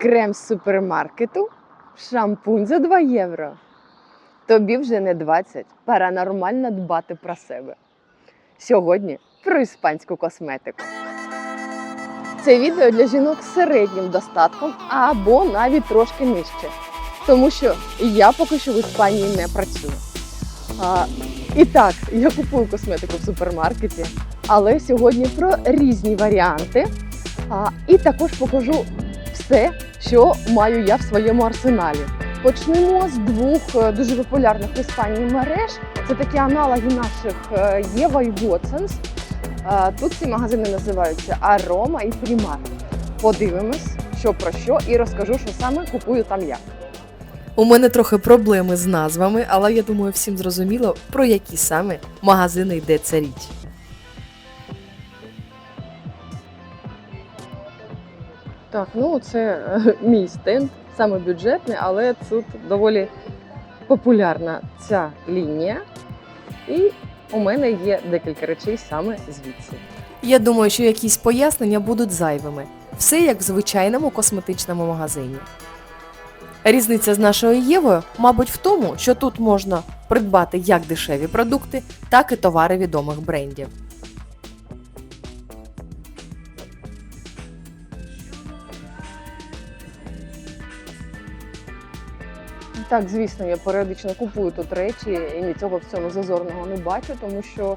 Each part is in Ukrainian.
Крем з супермаркету, шампунь за 2 євро. Тобі вже не 20, пора нормально дбати про себе. Сьогодні про іспанську косметику. Це відео для жінок з середнім достатком або навіть трошки нижче. Тому що я поки що в Іспанії не працюю. А, і так, я купую косметику в супермаркеті, але сьогодні про різні варіанти. А, і також покажу все, що маю я в своєму арсеналі. Почнемо з двох е, дуже популярних в мереж. Це такі аналоги наших е, Єва і Watsons. Е, Тут ці магазини називаються Арома і Примар. Подивимось, що про що, і розкажу, що саме купую там я. У мене трохи проблеми з назвами, але я думаю, всім зрозуміло, про які саме магазини йдеться річ. Так, ну це е, мій стенд, саме бюджетний, але тут доволі популярна ця лінія. І у мене є декілька речей саме звідси. Я думаю, що якісь пояснення будуть зайвими. Все як в звичайному косметичному магазині. Різниця з нашою Євою, мабуть, в тому, що тут можна придбати як дешеві продукти, так і товари відомих брендів. Так, звісно, я періодично купую тут речі і нічого в цьому зазорного не бачу, тому що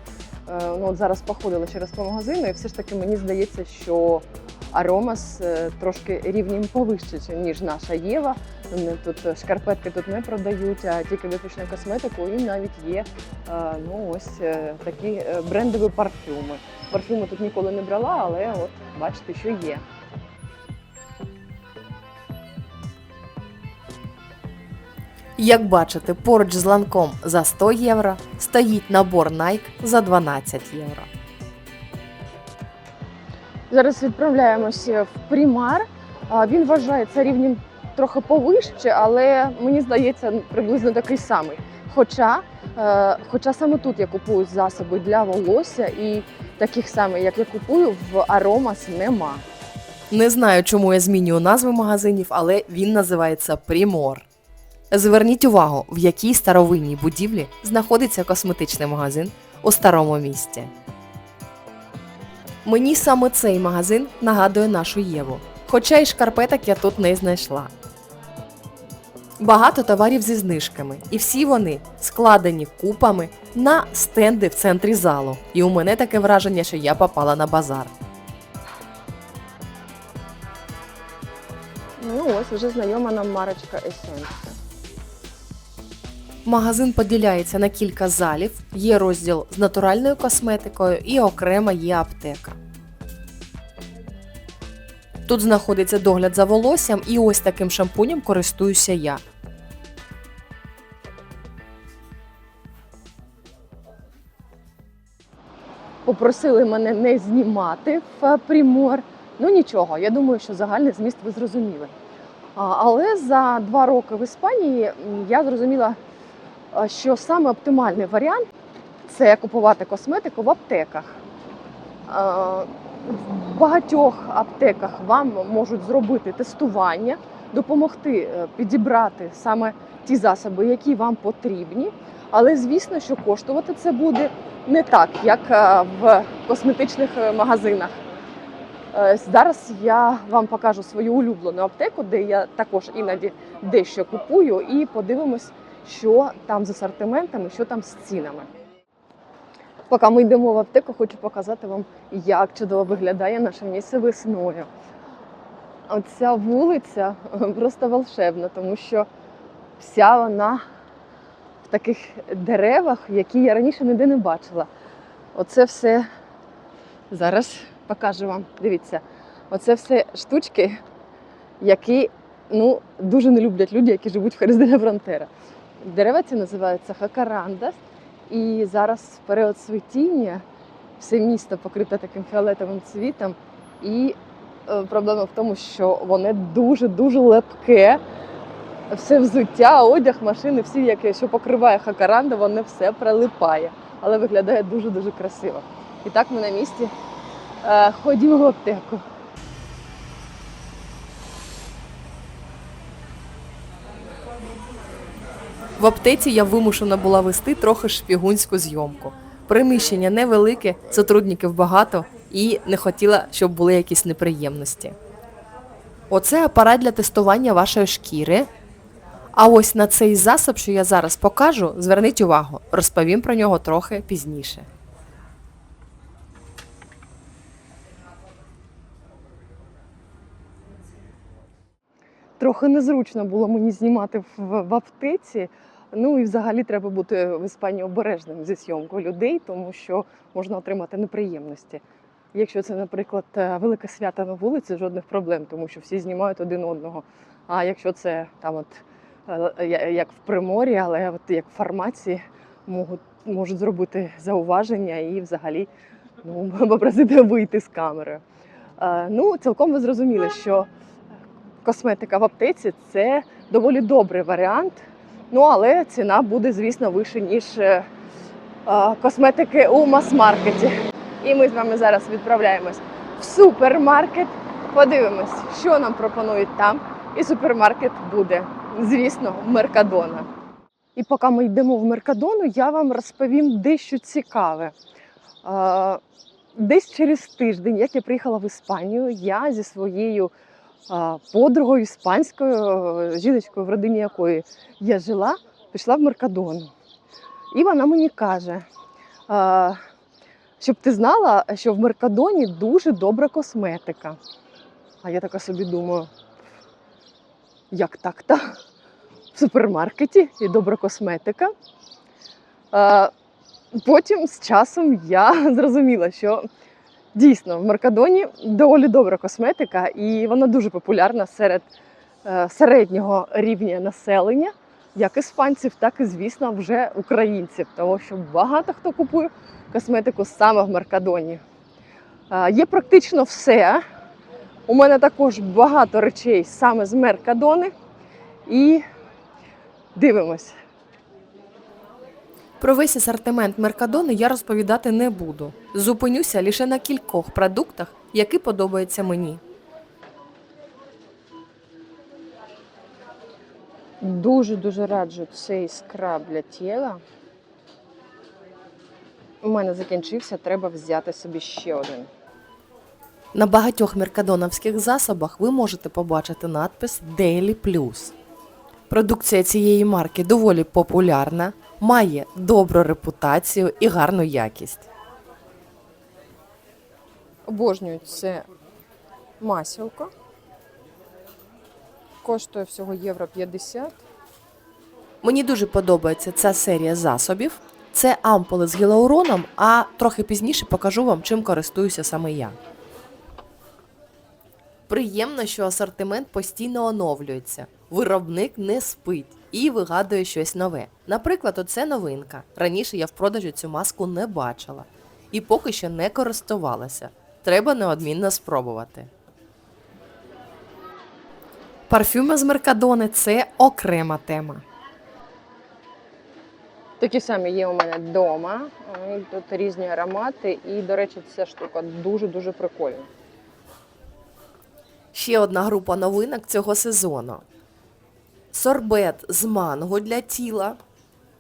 е, ну, от зараз походила через по магазину, і все ж таки мені здається, що Аромас е, трошки рівнем повище, ніж наша Єва. Тут шкарпетки тут не продають, а тільки виключно косметику, і навіть є е, ну, ось е, такі е, брендові парфюми. Парфюми тут ніколи не брала, але от бачите, що є. Як бачите, поруч з ланком за 100 євро стоїть набор Nike за 12 євро. Зараз відправляємося в Примар. Він вважається рівнем трохи повище, але мені здається приблизно такий самий. Хоча, е, хоча саме тут я купую засоби для волосся і таких самих, як я купую, в Аромас нема. Не знаю, чому я змінюю назви магазинів, але він називається Примор. Зверніть увагу, в якій старовинній будівлі знаходиться косметичний магазин у старому місті. Мені саме цей магазин нагадує нашу Єву, хоча й шкарпеток я тут не знайшла. Багато товарів зі знижками, і всі вони складені купами на стенди в центрі залу. І у мене таке враження, що я попала на базар. Ну ось вже знайома нам марочка Essence. Магазин поділяється на кілька залів, є розділ з натуральною косметикою і окрема є аптека. Тут знаходиться догляд за волоссям і ось таким шампунем користуюся я. Попросили мене не знімати в Примор. Ну нічого, я думаю, що загальний зміст ви зрозуміли. Але за два роки в Іспанії я зрозуміла, що саме оптимальний варіант це купувати косметику в аптеках. В багатьох аптеках вам можуть зробити тестування, допомогти е, підібрати саме ті засоби, які вам потрібні. Але звісно, що коштувати це буде не так, як е, в косметичних е, магазинах. Зараз я вам покажу свою улюблену аптеку, де я також іноді дещо купую, і подивимось, що там з асортиментами, що там з цінами. Поки ми йдемо в аптеку, хочу показати вам, як чудово виглядає наше місце весною. Оця вулиця е, просто волшебна, тому що вся вона в таких деревах, які я раніше ніде не бачила. Оце все зараз покажу вам. Дивіться, оце все штучки, які ну, дуже не люблять люди, які живуть в Херес Фронтера. Дерева ці називаються хакарандас. І зараз в період цвітіння все місто покрите таким фіолетовим цвітом. І е, проблема в тому, що воно дуже-дуже лепке. Все взуття, одяг, машини, всі, яке, що покриває хакаранда, воно все прилипає. Але виглядає дуже-дуже красиво. І так ми на місці е, ходімо в аптеку. В аптеці я вимушена була вести трохи шпігунську зйомку. Приміщення невелике, сотрудників багато і не хотіла, щоб були якісь неприємності. Оце апарат для тестування вашої шкіри. А ось на цей засіб, що я зараз покажу, зверніть увагу, розповім про нього трохи пізніше. Трохи незручно було мені знімати в, в аптеці. Ну і взагалі треба бути в Іспанії обережним зі зйомкою людей, тому що можна отримати неприємності. Якщо це, наприклад, е, велике свято на вулиці, жодних проблем, тому що всі знімають один одного. А якщо це там, от е, як в приморі, але от як в фармації, можуть, можуть зробити зауваження і взагалі ну, попросити вийти з камери. Е, Ну, цілком ви зрозуміли, що косметика в аптеці це доволі добрий варіант. Ну, але ціна буде, звісно, вище, ніж е, е, косметики у мас-маркеті. І ми з вами зараз відправляємось в супермаркет. Подивимось, що нам пропонують там. І супермаркет буде, звісно, Меркадона. І поки ми йдемо в Меркадону, я вам розповім дещо цікаве. Е, Десь через тиждень, як я приїхала в Іспанію, я зі своєю подругою іспанською, е, жіночкою, в родині якої я жила, пішла в Меркадон. І вона мені каже, щоб ти знала, що в Меркадоні дуже добра косметика. А я така собі думаю, як так-то? В супермаркеті і добра косметика. Потім з часом я зрозуміла, що Дійсно, в Меркадоні доволі добра косметика, і вона дуже популярна серед е, середнього рівня населення, як іспанців, так і, звісно, вже українців, тому що багато хто купує косметику саме в Меркадоні. Е, є практично все. У мене також багато речей саме з Меркадони. І дивимось. Про весь асортимент Меркадони я розповідати не буду. Зупинюся лише на кількох продуктах, які подобаються мені. Дуже-дуже раджу цей скраб для тіла. У мене закінчився, треба взяти собі ще один. На багатьох меркадоновських засобах ви можете побачити надпис Daily Plus. Продукція цієї марки доволі популярна, має добру репутацію і гарну якість. Обожнюю це масілко. Коштує всього євро 50. Мені дуже подобається ця серія засобів. Це ампули з гіалуроном, а трохи пізніше покажу вам, чим користуюся саме я. Приємно, що асортимент постійно оновлюється. Виробник не спить і вигадує щось нове. Наприклад, оце новинка. Раніше я в продажі цю маску не бачила і поки що не користувалася. Треба неодмінно спробувати. Парфюми з Меркадони це окрема тема. Такі самі є у мене вдома. Тут різні аромати, і, до речі, ця штука дуже-дуже прикольна. Ще одна група новинок цього сезону. Сорбет з манго для тіла.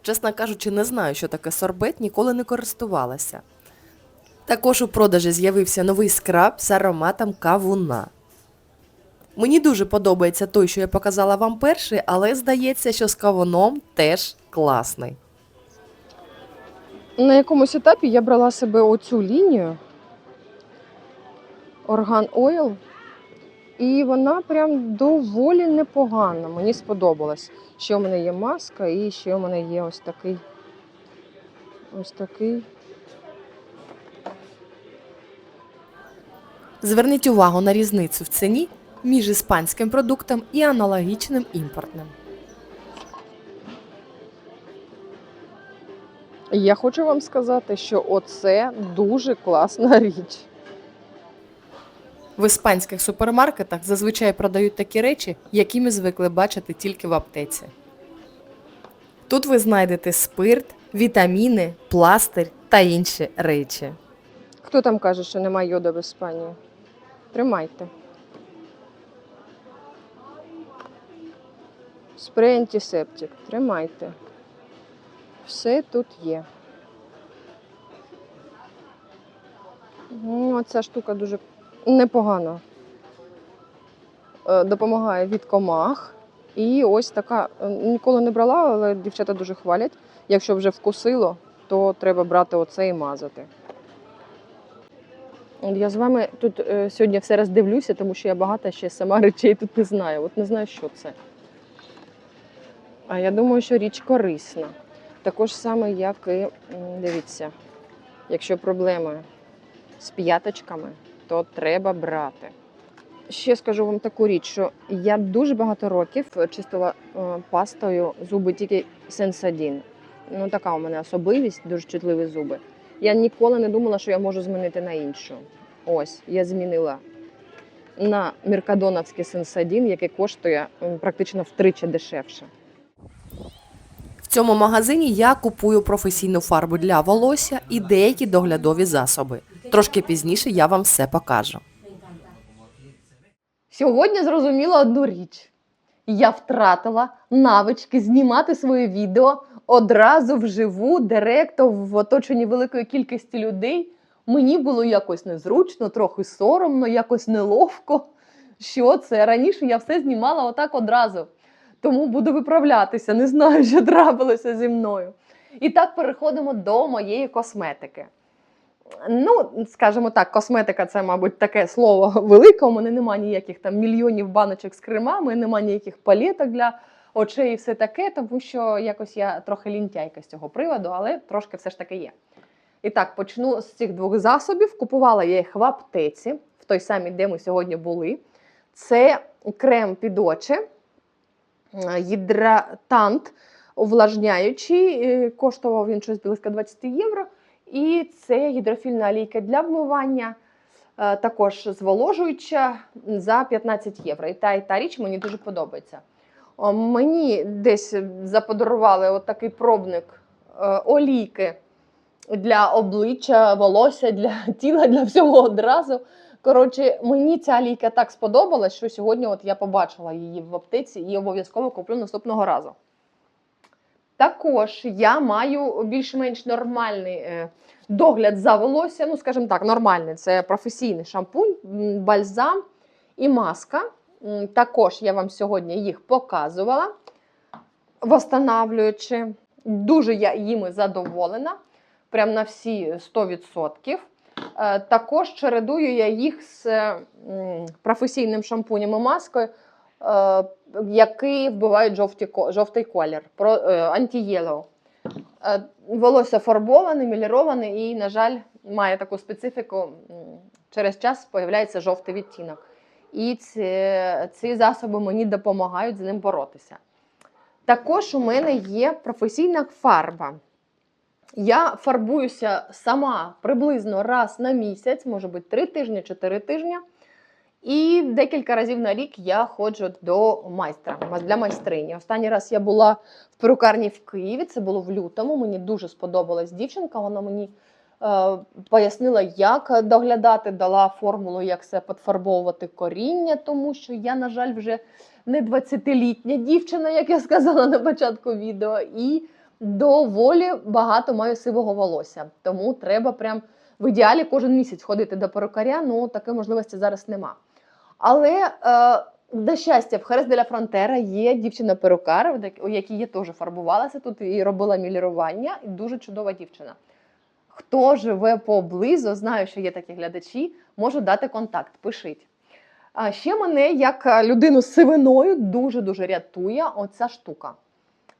Чесно кажучи, не знаю, що таке сорбет, ніколи не користувалася. Також у продажі з'явився новий скраб з ароматом кавуна. Мені дуже подобається той, що я показала вам перший, але здається, що з кавуном теж класний. На якомусь етапі я брала себе оцю лінію Organ Oil, і вона прям доволі непогана. Мені сподобалось. Ще у мене є маска, і ще у мене є ось такий. Ось такий. Зверніть увагу на різницю в ціні між іспанським продуктом і аналогічним імпортним. Я хочу вам сказати, що оце дуже класна річ. В іспанських супермаркетах зазвичай продають такі речі, які ми звикли бачити тільки в аптеці. Тут ви знайдете спирт, вітаміни, пластир та інші речі. Хто там каже, що немає йода в Іспанії? Тримайте. Спрей антисептик. Тримайте. Все тут є. Ну, Ця штука дуже непогана. Е, Допомагає від комах. І ось така, е, ніколи не брала, але дівчата дуже хвалять. Якщо вже вкусило, то треба брати оце і мазати. Я з вами тут е, сьогодні все роздивлюся, тому що я багато ще сама речей тут не знаю. От не знаю, що це. А я думаю, що річ корисна. Також саме, як і дивіться, якщо проблеми з п'яточками, то треба брати. Ще скажу вам таку річ, що я дуже багато років чистила е, пастою зуби тільки сенсадін. Ну, така у мене особливість, дуже чутливі зуби. Я ніколи не думала, що я можу змінити на іншу. Ось, я змінила на меркадоновський сенсадін, який коштує практично втричі дешевше. В цьому магазині я купую професійну фарбу для волосся і деякі доглядові засоби. Трошки пізніше я вам все покажу. Сьогодні зрозуміла одну річ. Я втратила навички знімати своє відео одразу вживу, директо в оточенні великої кількості людей. Мені було якось незручно, трохи соромно, якось неловко. Що це? Раніше я все знімала отак одразу. Тому буду виправлятися, не знаю, що трапилося зі мною. І так переходимо до моєї косметики. Ну, скажімо так, косметика це, мабуть, таке слово велике. У мене немає ніяких там мільйонів баночок з кремами, немає ніяких палеток для очей і все таке, тому що якось я трохи лінтяйка з цього приводу, але трошки все ж таки є. І так, почну з цих двох засобів. Купувала я їх в аптеці, в той самій, де ми сьогодні були. Це крем під очі, е, гідратант увлажняючий, е, коштував він щось близько 20 євро. І це гідрофільна олійка для вмивання, е, також зволожуюча за 15 євро. І та, і та річ мені дуже подобається. Мені десь заподарували такий пробник е, олійки для обличчя, волосся, для тіла, для всього одразу. Коротше, мені ця олійка так сподобалась, що сьогодні от я побачила її в аптеці і обов'язково куплю наступного разу. Також я маю більш-менш нормальний е, догляд за волоссям. Ну, скажімо так, нормальний. Це професійний шампунь, бальзам і маска. Також я вам сьогодні їх показувала, восстанавлюючи. Дуже я їми задоволена, прям на всі 100%. Е, Також чередую я їх з професійним шампунем і маскою, які вбивають жовті, жовтий колір, про, е, анті-єлоу. Е, Волосся фарбоване, міліроване і, на жаль, має таку специфіку. Через час з'являється жовтий відтінок. І ці, ці засоби мені допомагають з ним боротися. Також у мене є професійна фарба. Я фарбуюся сама приблизно раз на місяць, може бути 3 тижні, 4 тижні. І декілька разів на рік я ходжу до майстра для майстрині. Останній раз я була в перукарні в Києві, це було в лютому. Мені дуже сподобалась дівчинка. Вона мені е, пояснила, як доглядати, дала формулу, як себе підфарбовувати коріння, тому що я, на жаль, вже не 20-літня дівчина, як я сказала на початку відео, і доволі багато маю сивого волосся. Тому треба прям в ідеалі кожен місяць ходити до перукаря, ну такої можливості зараз нема. Але е, до щастя, в Херес деля Фронтера є дівчина-перукар, у якій я теж фарбувалася тут і робила мілірування, і дуже чудова дівчина. Хто живе поблизу, знаю, що є такі глядачі, можу дати контакт, пишіть. А ще мене, як е, людину з сивиною, дуже-дуже рятує оця штука.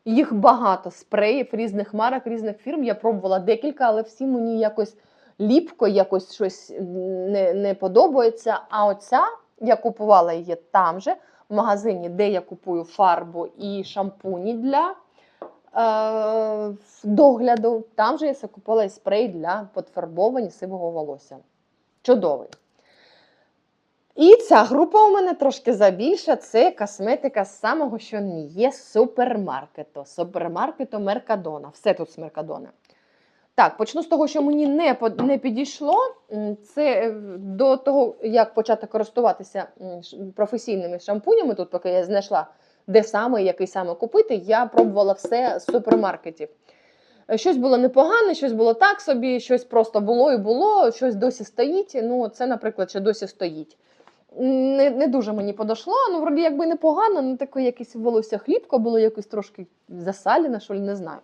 Їх багато спреїв різних марок, різних фірм. Я пробувала декілька, але всі мені якось ліпко, якось щось не, не подобається. А оця я купувала її там же, в магазині, де я купую фарбу і шампуні для е, догляду. Там же я купила спрей для підфарбовування сивого волосся. Чудовий. І ця група у мене трошки забільша. Це косметика з самого, що не є супермаркету. Супермаркету Меркадона. Все тут з Меркадона. Так, почну з того, що мені не, не підійшло. Це е, до того, як почати користуватися професійними шампунями, тут поки я знайшла де саме, який саме купити. Я пробувала все з супермаркетів. Е, Щось було непогане, щось було так собі, щось просто було і було, щось досі стоїть. Ну, це, наприклад, ще досі стоїть. Не, не дуже мені подошло, ну, вроді якби непогано, ну таке якесь волосся хлібко було, якось трошки засалене, що ли, не знаю.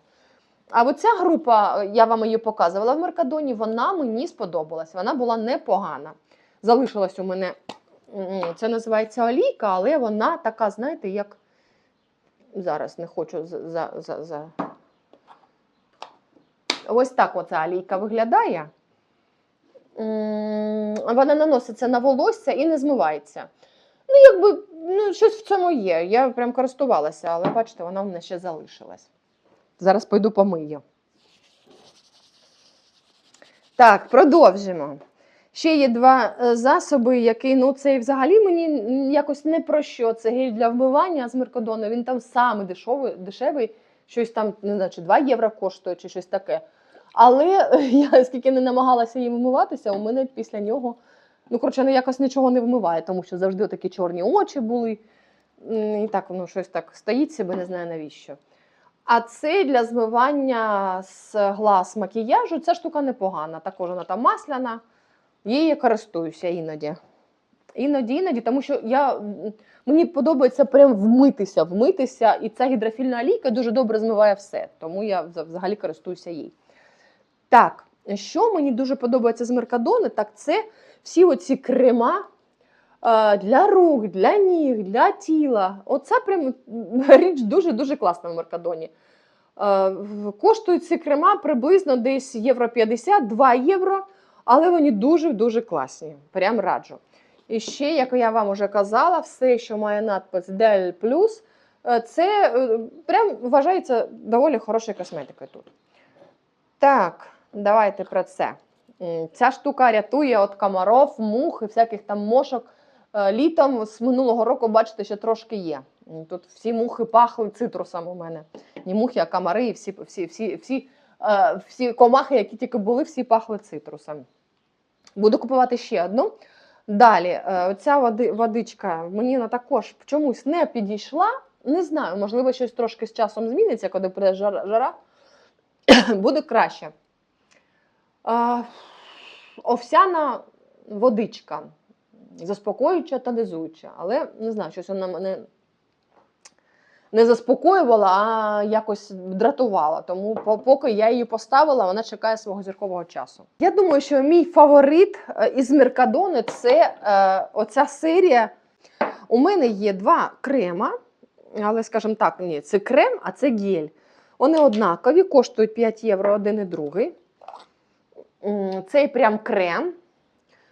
А оця група, я вам її показувала в Меркадоні, вона мені сподобалась. Вона була непогана. Залишилась у мене, це називається олійка, але вона така, знаєте, як. Зараз не хочу за. за, за. Ось так оця олійка виглядає. Вона наноситься на волосся і не змивається. Ну, якби ну, щось в цьому є. Я прям користувалася, але бачите, вона в мене ще залишилась. Зараз пойду помию. Так, продовжимо. Ще є два е, засоби, які, ну, це взагалі мені якось не про що. Це гель для вмивання з Меркадону. Він там саме дешевий, дешевий щось там, не знаю, чи 2 євро коштує, чи щось таке. Але я скільки не намагалася їм вмиватися, у мене після нього, ну, коротше, ну, якось нічого не вмиває, тому що завжди такі чорні очі були. І так воно щось так стоїть себе, не знаю навіщо. А це для змивання з глаз макіяжу. Ця штука непогана. Також вона там масляна. Її користуюся іноді. Іноді, іноді, тому що я, мені подобається прям вмитися, вмитися, і ця гідрофільна олійка дуже добре змиває все. Тому я взагалі користуюся їй. Так, що мені дуже подобається з Меркадони, так це всі оці крема для рук, для ніг, для тіла. Оце прям річ дуже-дуже класна в Меркадоні. Е, Коштують ці крема приблизно десь євро 50, 2 євро, але вони дуже-дуже класні. Прям раджу. І ще, як я вам вже казала, все, що має надпис Del Plus, е, це е, прям вважається доволі хорошою косметикою тут. Так, давайте про це. Ця штука рятує від комаров, мух і всяких там мошок. Е, Літом з минулого року, бачите, ще трошки є. Тут всі мухи пахли цитрусом у мене. Не мухи, а комари, і всі, всі, всі, всі, е, всі комахи, які тільки були, всі пахли цитрусом. Буду купувати ще одну. Далі, е, ця водичка мені вона також чомусь не підійшла. Не знаю, можливо, щось трошки з часом зміниться, коли жара, жара. буде краще. Овсяна водичка. Заспокоююча та дозуюча. Але не знаю, щось вона мене не заспокоювала, а якось дратувала. Тому поки я її поставила, вона чекає свого зіркового часу. Я думаю, що мій фаворит е, із Меркадони це е, оця серія. У мене є два крема, але, скажімо так, ні, це крем, а це гель. Вони однакові, коштують 5 євро один і другий. Цей прям крем.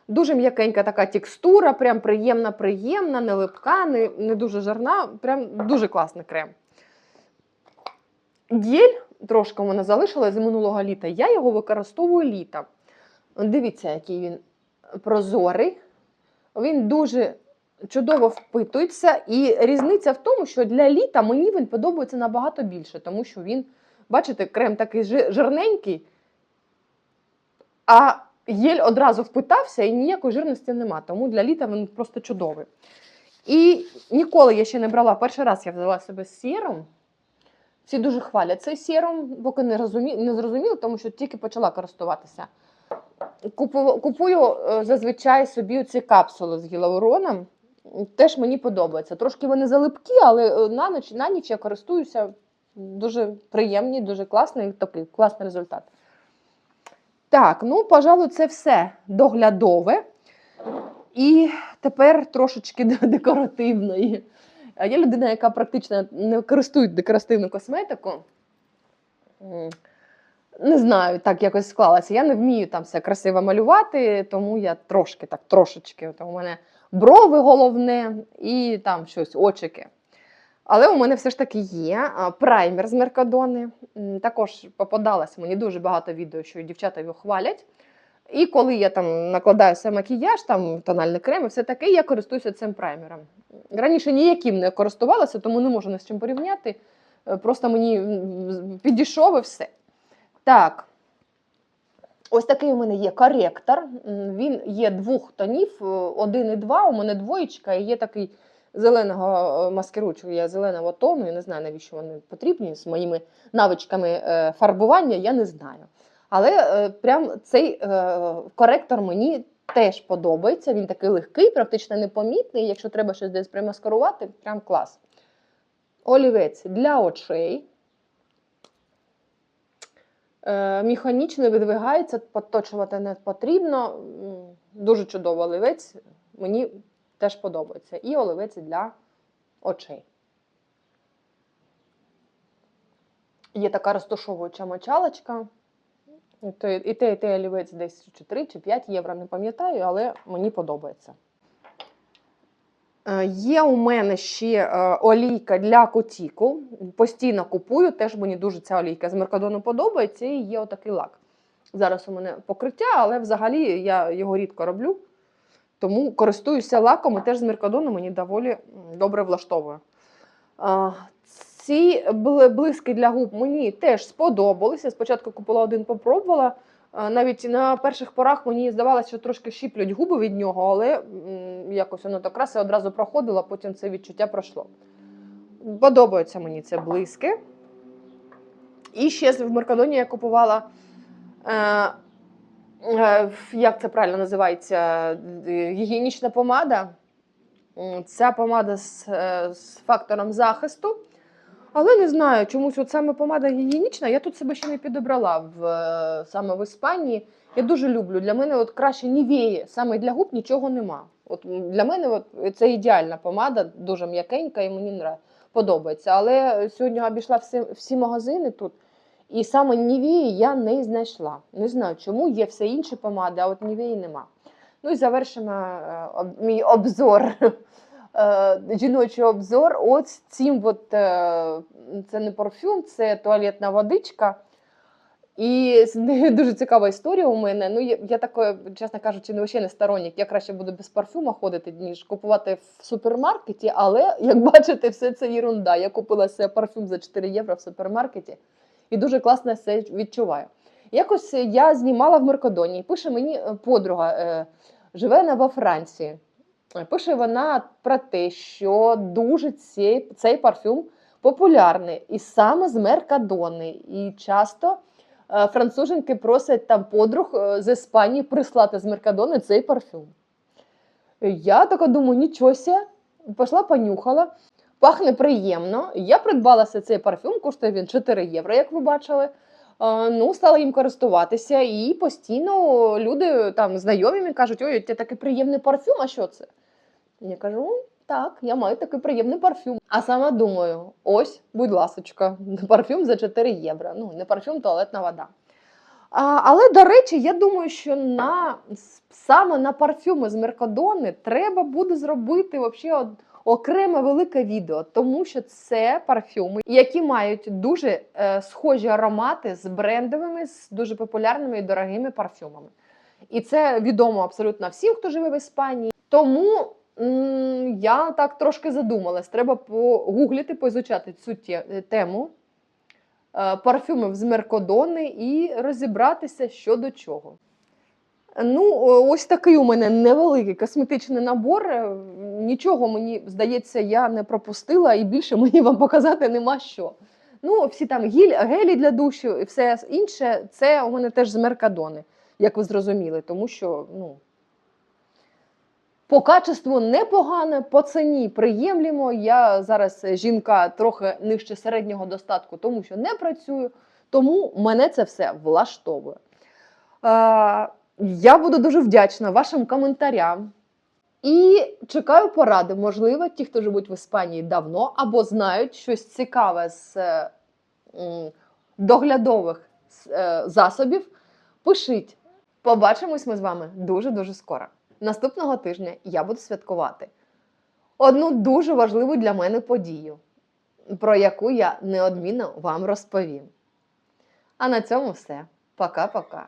Дуже м'якенька така текстура, прям приємна, приємна, не липка, не, не дуже жарна. Прям дуже класний крем. Гель трошки у мене залишилось з минулого літа. Я його використовую літом. Дивіться, який він прозорий. Він дуже чудово впитується. І різниця в тому, що для літа мені він подобається набагато більше, тому що він, бачите, крем такий жирненький, а гель одразу впитався і ніякої жирності нема. Тому для літа він просто чудовий. І ніколи я ще не брала. Перший раз я взяла себе з сіром. Всі дуже хвалять цей сіром, поки не, розумі... не зрозуміла, тому що тільки почала користуватися. Купую, купую е, зазвичай собі ці капсули з гіалуроном. Теж мені подобається. Трошки вони залипкі, але е, на ніч, на ніч я користуюся. Дуже приємні, дуже класний, такий класний результат. Так, ну, пожалуй, це все доглядове. І тепер трошечки декоративної. Я людина, яка практично не користує декоративну косметику. Не знаю, так якось склалося. Я не вмію там все красиво малювати, тому я трошки так, трошечки. От у мене брови головне і там щось, очики. Але у мене все ж таки є праймер з Меркадони. Також попадалось мені дуже багато відео, що дівчата його хвалять. І коли я там накладаю свій макіяж, там тональний крем і все таке, я користуюся цим праймером. Раніше ніяким не користувалася, тому не можу ні з чим порівняти. Е, Просто мені підійшов і все. Так. Ось такий у мене є коректор. Він є двох тонів, е, один і два. У мене двоєчка, і є такий зеленого е, маскиручу, я зеленого тону, я не знаю, навіщо вони потрібні з моїми навичками е, фарбування, я не знаю. Але е, прям цей коректор мені теж подобається. Він такий легкий, практично непомітний. Якщо треба щось десь примаскарувати, прям клас. Олівець для очей. Механічно видвигається, поточувати не потрібно. Дуже чудовий олівець. Мені теж подобається. І олівець для очей. Є така розташовуюча мочалочка. І той, і той олівець десь чи 3 чи 5 євро, не пам'ятаю, але мені подобається. Е, Є у мене ще е, олійка для котікул. Постійно купую, теж мені дуже ця олійка з Меркадону подобається. І є отакий лак. Зараз у мене покриття, але взагалі я його рідко роблю. Тому користуюся лаком і теж з Меркадону мені доволі добре влаштовує. Ці блиски для губ мені теж сподобалися. Спочатку купила один, попробувала. Навіть на перших порах мені здавалося, що трошки щіплють губи від нього, але якось воно так раз і одразу проходило, потім це відчуття пройшло. Подобаються мені ці блиски. І ще в Меркадоні я купувала. Е, як це правильно називається? Е, Гігієнічна помада. Ця помада з, е, з фактором захисту. Але не знаю, чомусь от саме помада гігієнічна, я тут себе ще не підобрала в, саме в Іспанії. Я дуже люблю. Для мене от краще нівеї, саме для губ нічого нема. От для мене от, це ідеальна помада, дуже м'якенька і мені подобається. Але сьогодні обійшла всі, всі магазини тут. І саме Нівеї я не знайшла. Не знаю, чому є все інші помади, а от Нівеї нема. Ну і завершимо е, мій обзор, е, жіночий обзор. От цим от, е, це не парфюм, це туалетна водичка. І дуже цікава історія у мене. Ну, я, я такою, чесно кажучи, не не сторонник. Я краще буду без парфюма ходити, ніж купувати в супермаркеті. Але, як бачите, все це ерунда. Я купила себе парфюм за 4 євро в супермаркеті і дуже класно це відчуваю. Якось я знімала в Меркадоні, і пише мені е, подруга, е, живе вона во Франції. Е, Пише вона про те, що дуже цей, цей парфюм популярний, і саме з Меркадони. І часто е, француженки просять там подруг е, з Іспанії прислати з Меркадони цей парфюм. Я така думаю, нічого пішла понюхала. Пахне приємно. Я придбала се цей парфюм, коштує він 4 євро, як ви бачили. Ну, стала їм користуватися, і постійно люди там знайомі мені кажуть, ой, у тебе такий приємний парфюм, а що це? Я кажу, «Ну, так, я маю такий приємний парфюм. А сама думаю: ось, будь ласочка, парфюм за 4 євро. Ну, не парфюм, туалетна вода. А, але, до речі, я думаю, що на, саме на парфюми з Меркадони треба буде зробити от окреме велике відео, тому що це парфюми, які мають дуже е, схожі аромати з брендовими, з дуже популярними і дорогими парфюмами. І це відомо абсолютно всім, хто живе в Іспанії. Тому м, я так трошки задумалась. Треба погуглити, поізучати цю те- тему е, парфюмів з Меркодони і розібратися що до чого. Ну, ось такий у мене невеликий косметичний набор. Е, Нічого мені здається, я не пропустила, і більше мені вам показати нема що. Ну, всі там гіль, гелі для душу і все інше, це у мене теж з Меркадони, як ви зрозуміли, тому що ну, по качеству непогане, по ціні приємлемо. Я зараз жінка трохи нижче середнього достатку, тому що не працюю, тому мене це все влаштовує. Я буду дуже вдячна вашим коментарям. І чекаю поради. Можливо, ті, хто живуть в Іспанії давно або знають щось цікаве з е, доглядових е, засобів. Пишіть. Побачимось ми з вами дуже-дуже скоро. Наступного тижня я буду святкувати одну дуже важливу для мене подію, про яку я неодмінно вам розповім. А на цьому все. Пока-пока.